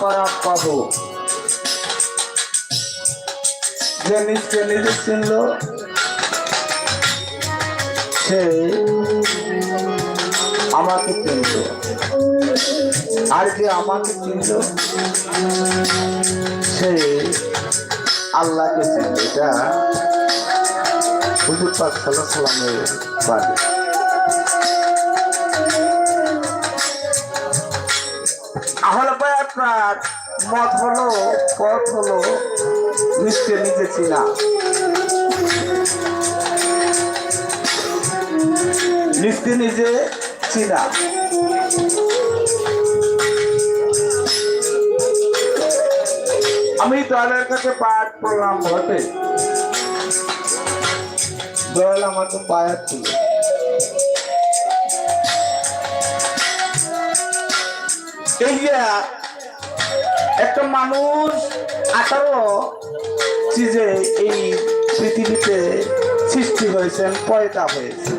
আরাফা রাব্বাহু যে নিজকে নিজে চিনল, সে আমাকে চিনল। আর যে আমাকে চিনল, সে আল্লাহকে চিনল। এটা হুজুর পাক সাল্লাহ সাল্লামের বাণী। আপনার মত হলো, পথ হলো নিজকে নিজে চিনা। নিজকে নিজে চিনা। আমি দয়ালের কাছে পাঠ করলাম ঘটে দয়াল আমাকে পায়াত ছিল এই যে একটা মানুষ আঠারো চিজে এই পৃথিবীতে সৃষ্টি হয়েছেন, পয়দা হয়েছে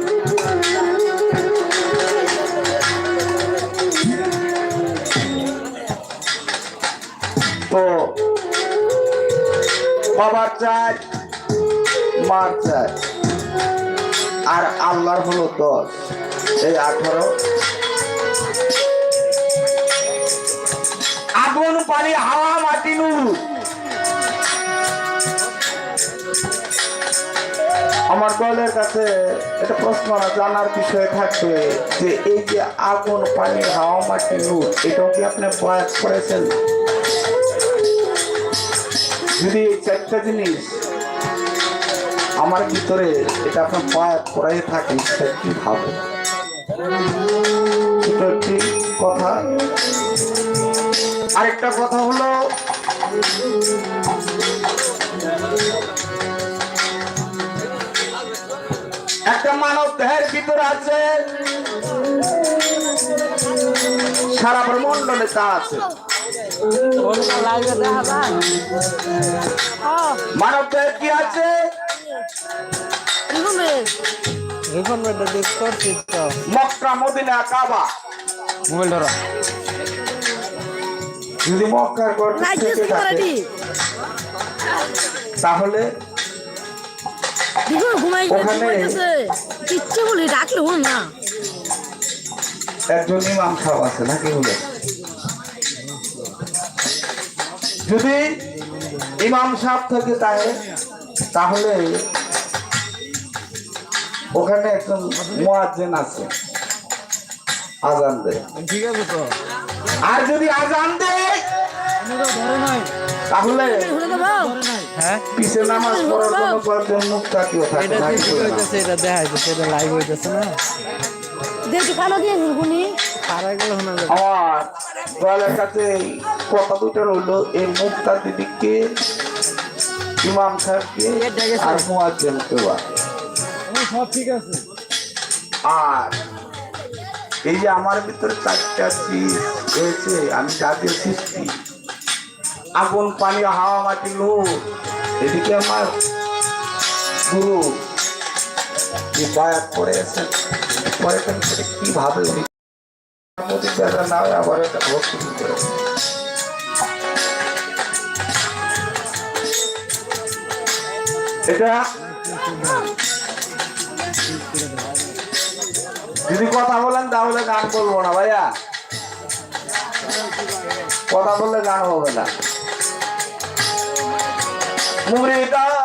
তো, বাবার চাই মার চাই আর আল্লাহর হলো দশ। এই আঠারো পানি হাওয়া মাটি নুর আমার দলের কাছে একটা প্রশ্ন জানার বিষয় থাকবে যে এই যে আগুন পানি হাওয়া মাটি নূর এটাও কি আপনি প্রয়াস করেছেন? যদি এই চারটা জিনিস আমার ভিতরে এটা আপনার প্রয়াস করাই থাকে, সেটা কি ভাবে কথা আরেকটা কথা হলো, একটা মানব দেহের ভিতর আছে, সারা ব্রহ্মণ্ডলে তা আছে। মানব দেহের কি আছে? মক্কা মদিনা কাবা। মোবাইল যদি মক্কার গর্তে থেকে। থাকে তাহলে ওখানে- ইচ্ছে বলি ডাকলে হল না। একজন ইমাম সাহেব আছে নাকি হলো যদি ইমাম সাহেব থেকে তাই তাহলে ওখানে একজন মোয়াজ্জেন আছে। আজান দেয়। ঠিক আছে তো। আর যদি আজান দেয় তাহলে হ্যাঁ? পিছে নামাজ পড়ার কোনো প্রয়োজন মুখ তাকিয়ে থাকে এটা ঠিক হইতেছে এটা দেখা যাইতেছে এটা লাইভ হইতেছে না? দেখি কালো দিয়ে ঘুরগুনি হারাই গেল শোনা যাবে। আমার দয়ালের কাছে কথা দুটো রইল এই মুক্তা দিদিকে ইমাম সাহেবকে আর মুয়াজ্জেমকে সব ঠিক আছে। আর এই যে আমার ভিতরে চারটা চিজ রয়েছে আমি যাদের সৃষ্টি আগুন, পানি, হাওয়া, মাটি, নূর। এদিকে আমার গুরু বায়াত করে আছেন পরে এটা যদি কথা বলেন তাহলে গান করব না ভাইয়া। কথা বললে গান হবে না। মুরিদা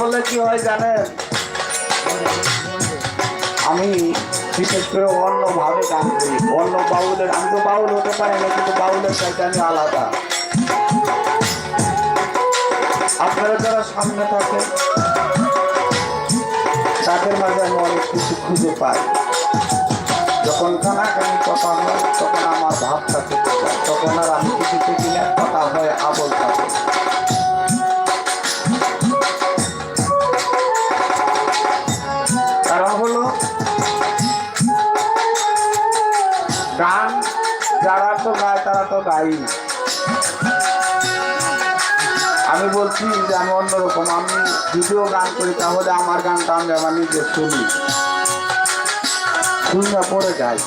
কথা বলে কি হয় জানেন? আমি বিশেষ করে অন্য ভাবে গান করি। অন্য বাউলের, আমি তো বাউল হতে পারি না, কিন্তু বাউলের চাইতে আমি আলাদা। আপনারা যারা সামনে থাকেন, তাদের মাঝে আমি অনেক কিছু খুঁজে পাই। যখন কানাকানি কথা হয়, তখন আমার ভাবটা থেকে যায়, তখন আর আমি কিছু না, কথা হয় আবল থাকে গান, যারা তো গায়, তারা তো গাই আমি বলছি যে আমি অন্যরকম, আমি যদিও গান করি, তাহলে আমার গানটা আমি আমার নিজে শুনি। শুনে পরে যাই।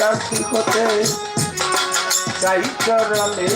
দাসী হতে চাই চরণে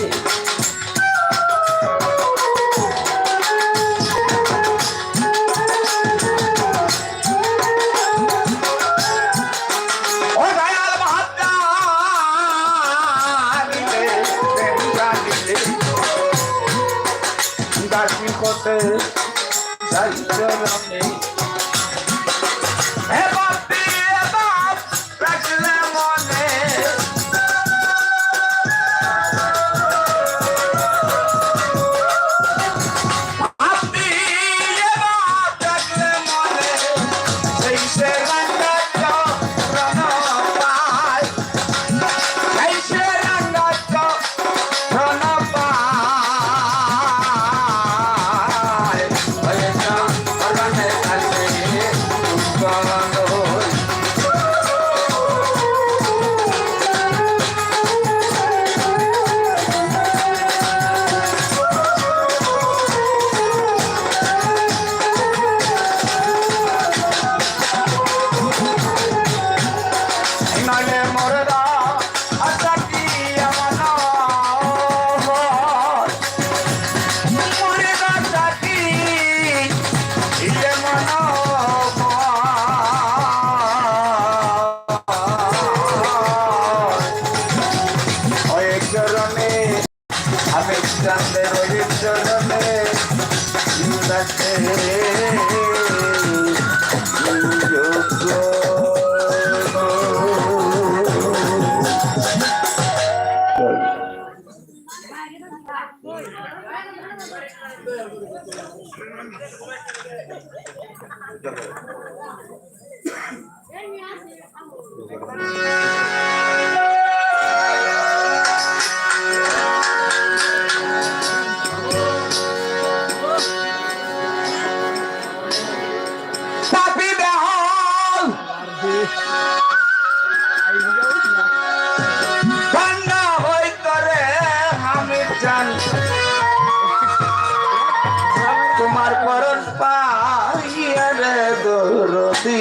আসি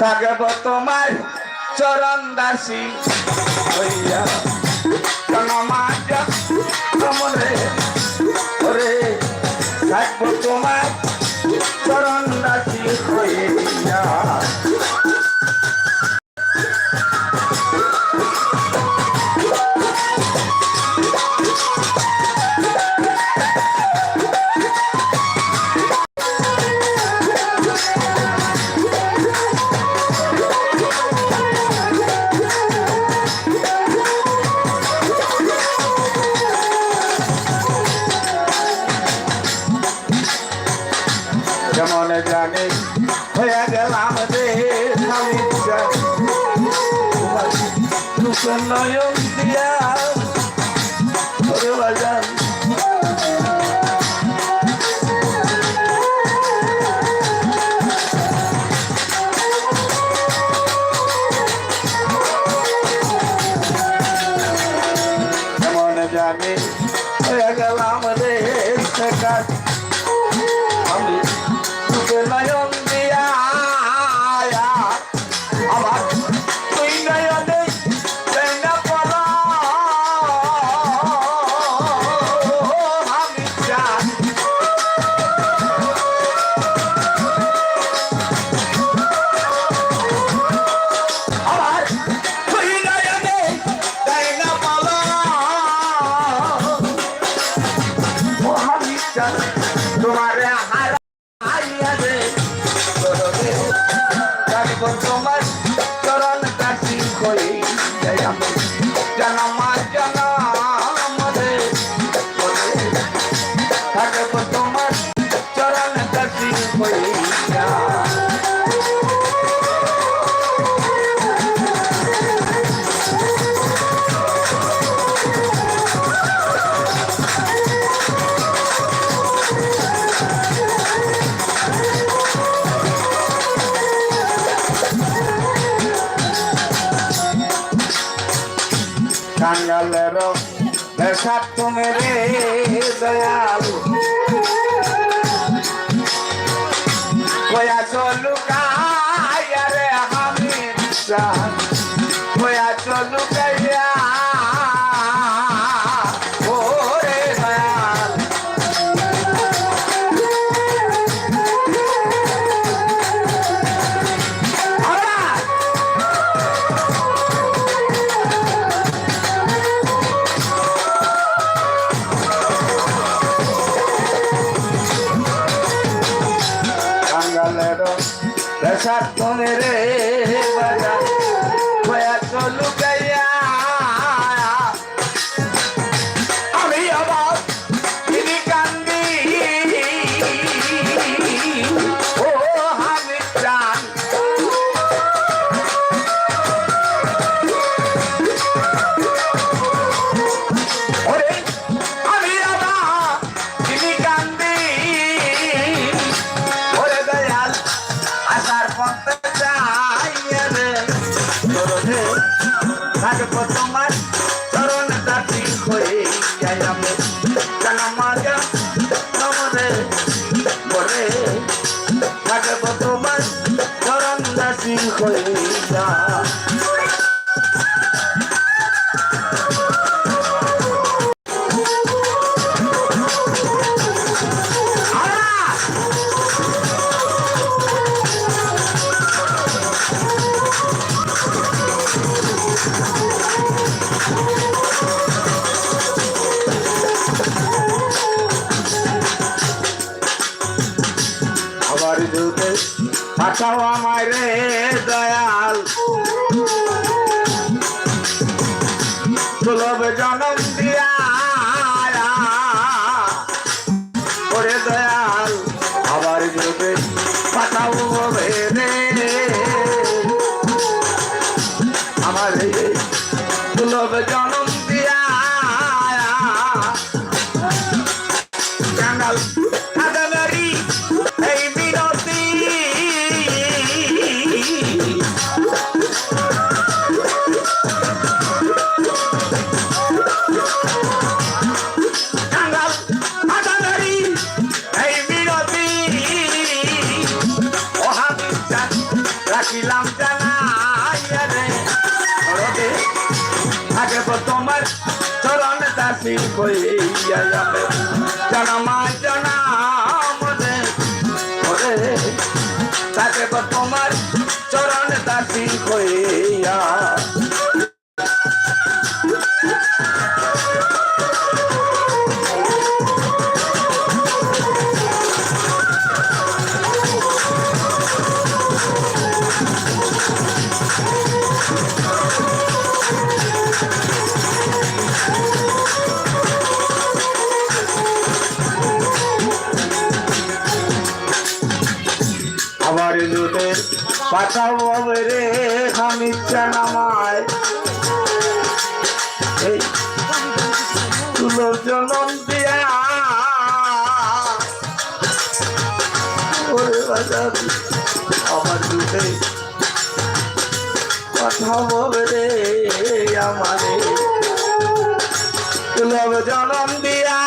থাকব তোমার চরণ দাসী। হইয়া কমরে রে থাকব তোমার চরণ দাসী হইয়া। নয়ন দিয়া মনে রে। হাজির হইয়া যাবে জানা মা জানা মনে করে তাকে তোমার চরণ দাসী হয়ে কাবরে রে খানিচ্ছা নামায় তুলোর জনম দিয়া আমার দুধে কথা বলে আমারে তুলোর জনম দিয়া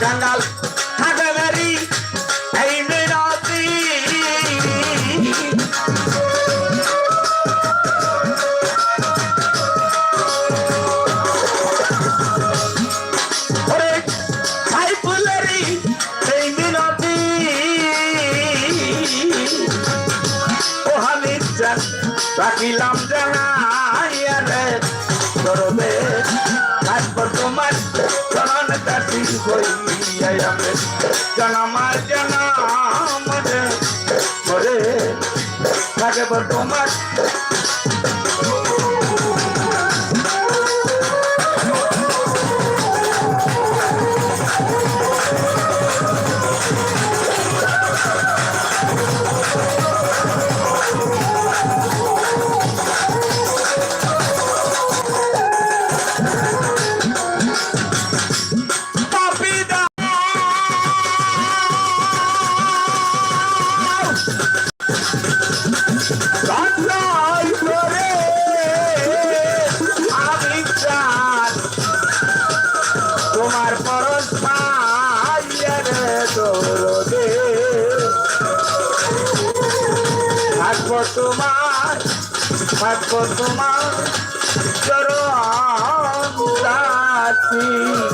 কাঙ্গাল জয়রাম রে জনমার। জনম রে করে তোমার থাকো তোমার চরণ দাসী